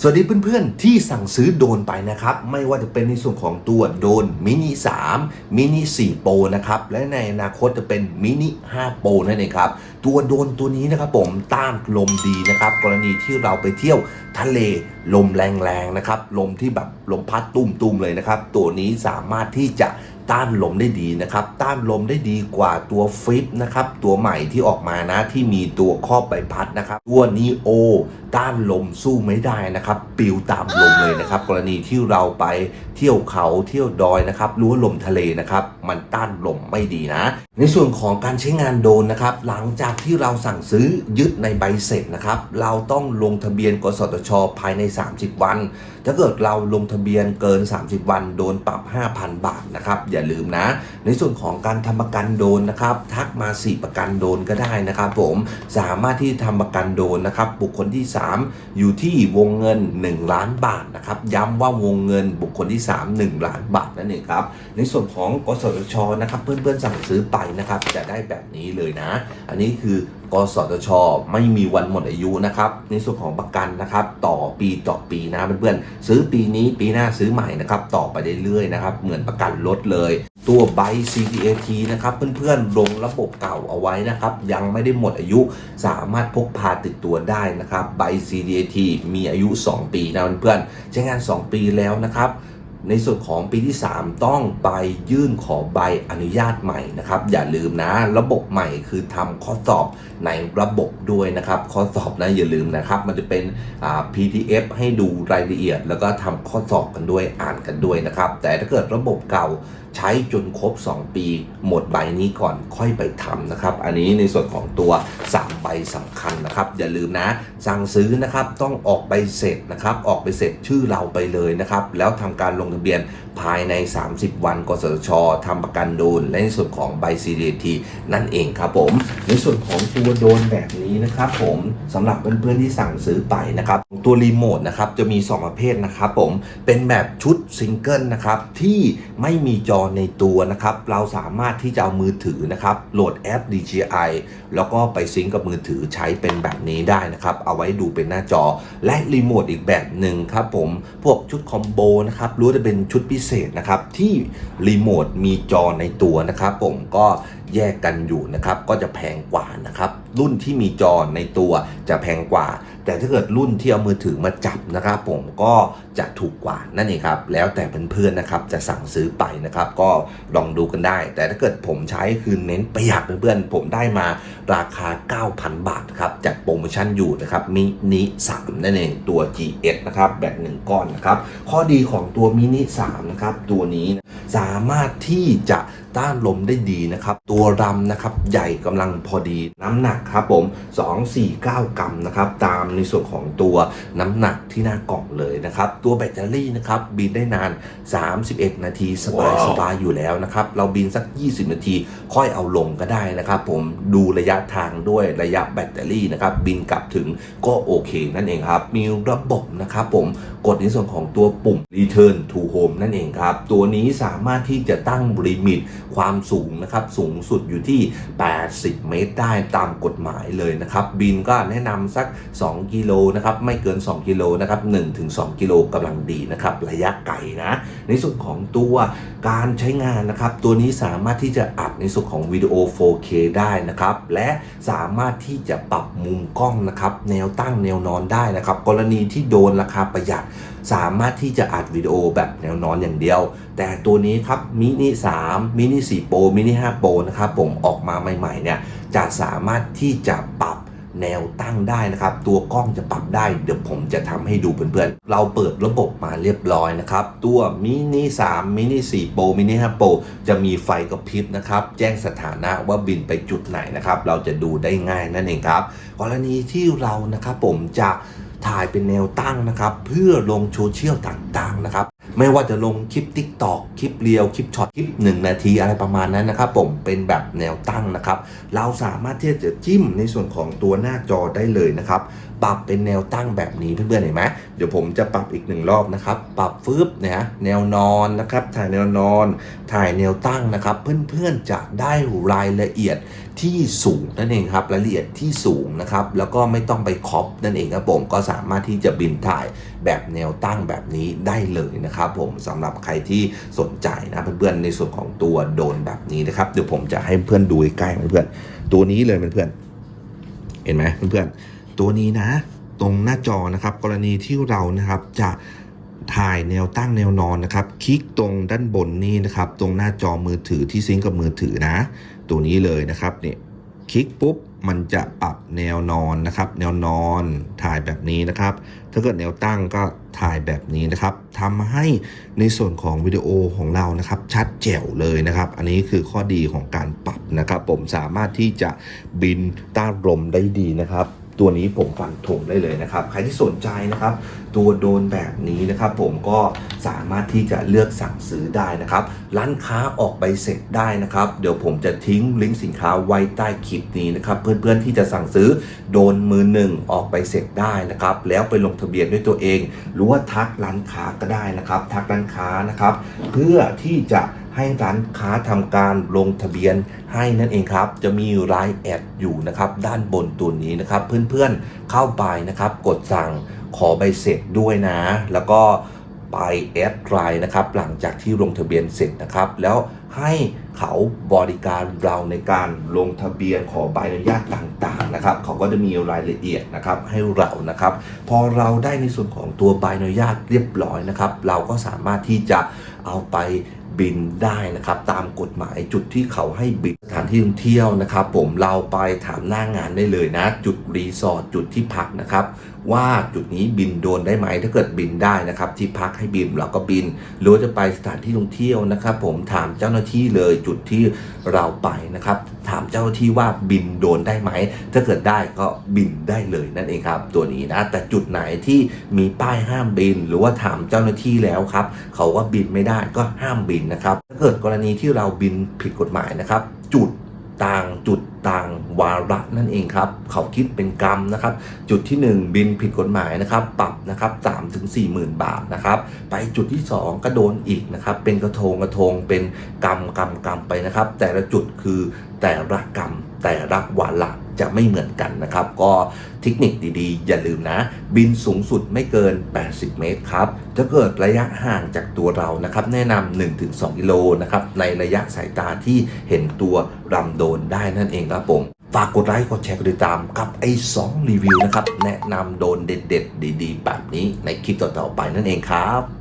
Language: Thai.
สวัสดีเพื่อนๆ ที่สั่งซื้อโดนไปนะครับ ไม่ว่าจะเป็นในส่วนของตัวโดนมินิ3มินิ4โปรนะครับ และในอนาคตจะเป็นมินิ5โปรนั่นเองครับ ตัวโดนตัวนี้นะครับผมต้านลมดีนะครับ กรณีที่เราไปเที่ยวทะเลลมแรงๆนะครับ ลมที่แบบลมพัดตุ้มๆเลยนะครับ ตัวนี้สามารถที่จะ ต้านลมได้ดีนะครับ ต้านลมได้ดีกว่าตัวฟิปนะครับ ตัวใหม่ที่ออกมานะที่มีตัวครอบใบพัดนะครับ ตัวนีโอต้านลมสู้ไม่ได้นะครับปลิวตามลมเลยนะครับ กรณีที่เราไปเที่ยวเขาเที่ยวดอยนะครับรู้วลมทะเลนะครับ มันต้านลมไม่ดีนะ ในส่วนของการใช้งานโดรนนะครับ หลังจากที่เราสั่งซื้อยึดในใบเสร็จนะครับ เราต้องลงทะเบียนกสทช ภายใน 30 วัน ถ้าเกิดเราลงทะเบียนเกิน 30 วัน โดนปรับ 5,000 บาทนะครับอย่าลืมนะ ในส่วนของการทำประกันโดนนะครับ ทักมาสี่ประกันโดนก็ได้นะครับผมสามารถที่ทำประกันโดนนะครับบุคคลที่ 3 อยู่ที่วงเงิน 1 ล้านบาทนะครับย้ำว่าวงเงินบุคคลที่ 3 1 ล้านบาทนั่นเองครับในส่วนของกสทชนะครับเพื่อนๆสั่งซื้อไปนะครับจะได้แบบนี้เลยนะ อันนี้คือ กสทช ไม่มีวันหมดอายุนะครับในส่วนของประกันนะครับ ต่อปีต่อปีนะเพื่อนๆซื้อปีนี้ปีหน้าซื้อใหม่นะครับ ต่อไปเรื่อยๆนะครับ เหมือนประกันรถเลย ตัวใบ CDAT นะครับ เพื่อนๆลงระบบเก่าเอาไว้นะครับ ยังไม่ได้หมดอายุสามารถพกพาติดตัวได้นะครับใบ CDAT มีอายุ 2 ปีนะเพื่อนๆใช้งาน 2 ปีแล้วนะครับ ในส่วนของปีที่ 3 ต้องไปยื่นขอใบอนุญาตใหม่นะครับ อย่าลืมนะ ระบบใหม่คือทำข้อสอบในระบบด้วยนะครับข้อสอบนะอย่าลืมนะครับ มันจะเป็นอ่า PDF ให้ดูรายละเอียด แล้วก็ทำข้อสอบกันด้วยอ่านกันด้วยนะครับ แต่ถ้าเกิดระบบเก่าใช้จนครบ 2 ปี หมดใบนี้ก่อนค่อยไปทำนะครับ อันนี้ในส่วนของตัว 3 ใบสำคัญนะครับ อย่าลืมนะ สั่งซื้อนะครับต้องออกใบเสร็จนะครับ ออกใบเสร็จชื่อเราไปเลยนะครับ แล้วทำการลงทะเบียนภายใน 30 วันกสชทำประกันโดน และในส่วนของใบ CDT นั่นเองครับผม ในส่วนของตัวโดนแบบนี้นะครับผมสำหรับเพื่อนๆที่สั่งซื้อไปนะครับตัวรีโมทนะครับจะมี 2 ประเภทนะครับผมเป็นแบบชุดซิงเกิลนะครับที่ไม่มีจอในตัวนะครับ เราสามารถที่จะเอามือถือนะครับ โหลดแอป DJI แล้วก็ไปซิงก์กับมือถือใช้เป็นแบบนี้ได้นะครับ เอาไว้ดูเป็นหน้าจอ และรีโมทอีกแบบหนึ่งครับผม พวกชุดคอมโบนะครับรู้จะเป็นชุดพิเศษนะครับ ที่รีโมทมีจอในตัวนะครับ ผมก็แยกกันอยู่นะครับ ก็จะแพงกว่านะครับ รุ่นที่มีจอในตัวจะแพงกว่า แต่ถ้าเกิดรุ่นที่เอามือถือมาจับนะครับผมก็จะถูกกว่านั่นเองครับ แล้วแต่เพื่อนๆนะครับจะสั่งซื้อไปนะครับ ก็ลองดูกันได้ แต่ถ้าเกิดผมใช้คือเน้นประหยัดเพื่อนๆผมได้มาราคา 9,000 บาทครับจัดโปรโมชั่นอยู่นะครับมินิ3นั่นเองตัว GS นะครับแบบหนึ่งก้อนนะครับข้อดีของตัวมินิ3นะครับตัวนี้สามารถที่จะต้านลมได้ดีนะครับ ตัวรำนะครับใหญ่กำลังพอดีน้ำหนักครับผม 249 กรัมนะครับตามในส่วนของตัวน้ำหนักที่หน้ากล่องเลยนะครับ ตัวแบตเตอรี่นะครับบินได้นาน 31 นาทีสบายสบายอยู่แล้วนะครับ เราบินสัก 20 นาทีค่อยเอาลงก็ได้นะครับผมดูระยะทางด้วยระยะแบตเตอรี่นะครับบินกลับถึงก็โอเคนั่นเองครับ มีระบบนะครับผมกดในส่วนของตัวปุ่ม Return to Home นั่นเองครับ ตัวนี้สามารถที่จะตั้งลิมิตความสูงนะครับสูงสุดอยู่ที่ 80 เมตรได้ตามกฎหมายเลยนะครับ บินก็แนะนำสัก 2กิโลนะครับไม่เกิน 2 กิโลนะครับ1-2กิโลกำลังดีนะครับระยะไกลนะในส่วนของตัวการใช้งานนะครับตัวนี้สามารถที่จะอัดในส่วนของวิดีโอ 4K ได้นะครับและสามารถที่จะปรับมุมกล้องนะครับแนวตั้งแนวนอนได้นะครับกรณีที่โดนราคาประหยัดสามารถที่จะอัดวิดีโอแบบแนวนอนอย่างเดียว แต่ตัวนี้ครับมินิ3มินิ4โปรมินิ5โปรนะครับผมออกมาใหม่ๆเนี่ยจะสามารถที่จะปรับ แนวตั้งได้นะครับ ตัวกล้องจะปรับได้ เดี๋ยวผมจะทำให้ดูเพื่อนๆ เราเปิดระบบมาเรียบร้อยนะครับ ตัวมินิ3มินิ4โปรมินิ5โปรจะมีไฟกระพริบนะครับ แจ้งสถานะว่าบินไปจุดไหนนะครับ เราจะดูได้ง่ายนั่นเองครับ กรณีที่เรานะครับผมจะถ่ายเป็นแนวตั้งนะครับ เพื่อลงโซเชียลต่างๆนะครับ ไม่ว่าจะลงคลิป t ิ k t o k คลิปเรียว คลิปช็อต คลิป 1 นาทีอะไรประมาณนั้นนะครับผมเป็นแบบแนวตั้งนะครับ เราสามารถที่จะจิ้มในส่วนของตัวหน้าจอได้เลยนะครับ ปรับเป็นแนวตั้งแบบนี้เพื่อนๆเห็นไหมเดี๋ยวผมจะปรับอีกหนึ่งรอบนะครับ ปรับฟึบนะฮะแนวนอนนะครับ ถ่ายแนวนอน ถ่ายแนวตั้งนะครับ เพื่อนๆจะได้รายละเอียดที่สูงนั่นเองครับรายละเอียดที่สูงนะครับ แล้วก็ไม่ต้องไปคอปนั่นเองครับผมก็สามารถที่จะบินถ่ายแบบแนวตั้งแบบนี้ได้เลยนะครับผมสำหรับใครที่สนใจนะเพื่อนๆในส่วนของตัวโดนแบบนี้นะครับเดี๋ยวผมจะให้เพื่อนดูใกล้เพื่อนๆตัวนี้เลยเพื่อนเห็นไหมเพื่อนๆตัวนี้นะ ตรงหน้าจอนะครับ กรณีที่เรานะครับจะถ่ายแนวตั้งแนวนอนนะครับ คลิกตรงด้านบนนี้นะครับ ตรงหน้าจอมือถือที่ซิงกับมือถือนะ ตัวนี้เลยนะครับเนี่ยคลิกปุ๊บ มันจะปรับแนวนอนนะครับ แนวนอนถ่ายแบบนี้นะครับ ถ้าเกิดแนวตั้งก็ถ่ายแบบนี้นะครับทำให้ในส่วนของวิดีโอของเรานะครับ ชัดแจ๋วเลยนะครับ อันนี้คือข้อดีของการปรับนะครับ ผมสามารถที่จะบินต้านลมได้ดีนะครับ ตัวนี้ผมฟันธงได้เลยนะครับ ใครที่สนใจนะครับ ตัวโดนแบบนี้นะครับ ผมก็สามารถที่จะเลือกสั่งซื้อได้นะครับ ร้านค้าออกใบเสร็จได้นะครับ เดี๋ยวผมจะทิ้งลิงก์สินค้าไว้ใต้คลิปนี้นะครับ เพื่อนๆที่จะสั่งซื้อโดนมือหนึ่งออกใบเสร็จได้นะครับ แล้วไปลงทะเบียนด้วยตัวเอง หรือว่าทักร้านค้าก็ได้นะครับ ทักร้านค้านะครับ เพื่อที่จะ ให้ร้านค้าทำการลงทะเบียนให้นั่นเองครับ จะมีรายแอดอยู่นะครับด้านบนตัวนี้นะครับ เพื่อนๆเข้าไปนะครับ กดสั่งขอใบเสร็จด้วยนะ แล้วก็ไปแอดไลน์นะครับ หลังจากที่ลงทะเบียนเสร็จนะครับ แล้วให้เขาบริการเราในการลงทะเบียนขอใบอนุญาตต่างๆนะครับ เขาก็จะมีรายละเอียดนะครับให้เรานะครับ พอเราได้ในส่วนของตัวใบอนุญาตเรียบร้อยนะครับ เราก็สามารถที่จะเอาไป บินได้นะครับ ตามกฎหมายจุดที่เขาให้บินสถาน ที่ท่องเที่ยวนะครับ ผมเราไปถามหน้างานได้เลยนะ จุดรีสอร์ทจุดที่พักนะครับ ว่าจุดนี้บินโดนได้ไหมถ้าเกิดบินได้นะครับ ที่พักให้บินเราก็บินหรือจะไปสถานที่ท่องเที่ยวนะครับ ผมถามเจ้าหน้าที่เลยจุดที่เราไปนะครับ ถามเจ้าหน้าที่ว่าบินโดนได้ไหมถ้าเกิดได้ก็บินได้เลยนั่นเองครับ ตัวนี้นะ แต่จุดไหนที่มีป้ายห้ามบิน หรือว่าถามเจ้าหน้าที่แล้วครับ เขาว่าบินไม่ได้ก็ห้ามบินนะครับถ้าเกิดกรณีที่เราบินผิดกฎหมายนะครับ จุดต่างจุดต่างวาระนั่นเองครับ เขาคิดเป็นกรรมนะครับ จุดที่ 1 บินผิดกฎหมายนะครับ ปรับนะครับ3ถึงสี่หมื่นบาทนะครับ ไปจุดที่ 2 ก็โดนอีกนะครับ เป็นกระทงกระทงเป็นกรรมกรรมกรรมไปนะครับ แต่ละจุดคือแต่ละกรรมแต่ละวาระ จะไม่เหมือนกันนะครับ ก็เทคนิคดีๆ อย่าลืมนะ บินสูงสุดไม่เกิน 80 เมตรครับถ้าเกิดระยะห่างจากตัวเรานะครับ แนะนำ1-2กิโลนะครับในระยะสายตาที่เห็นตัวรำโดนได้นั่นเองครับผมฝากกดไลค์กดแชร์กดติดตามกับไอ้2รีวิวนะครับ แนะนำโดนเด็ดๆ ดีๆ แบบนี้ในคลิปต่อๆไปนั่นเองครับ